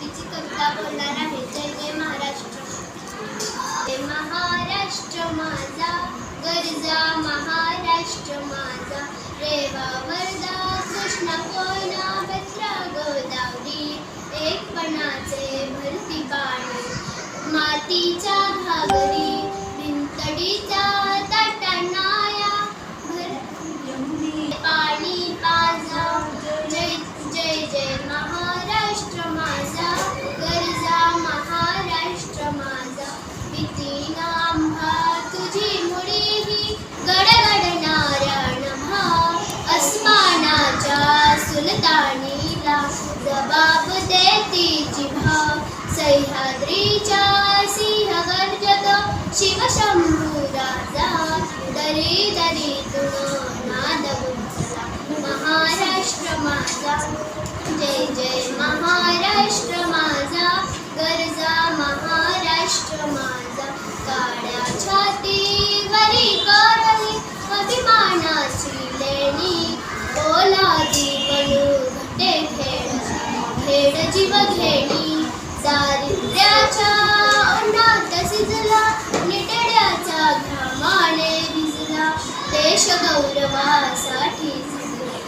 भक्तीची कविता बोलणार आहे. जय जय महाराष्ट्र. महाराष्ट्र माझा. गरजा महाराष्ट्र माझा. रेवा वर्धा कृष्णा कोयना भद्रा गोदावरी. एकपणाचे भरती बाण मातीच्या सह्याद्रीच्या सिंह गर्जतो शिवशंभू राजा दरी दरी तुन नाद महाराष्ट्र माझा. जय जय महाराष्ट्र माझा. गरजा महाराष्ट्र माझा. काळ्या छातीवरी करली अभिमानाची लेणी. ओलादी बनू घटे खेळ खेड जीव घेणी. दारिद्र्याच्या शिजला घामाने भिजला. देश गौरवासाठी झगला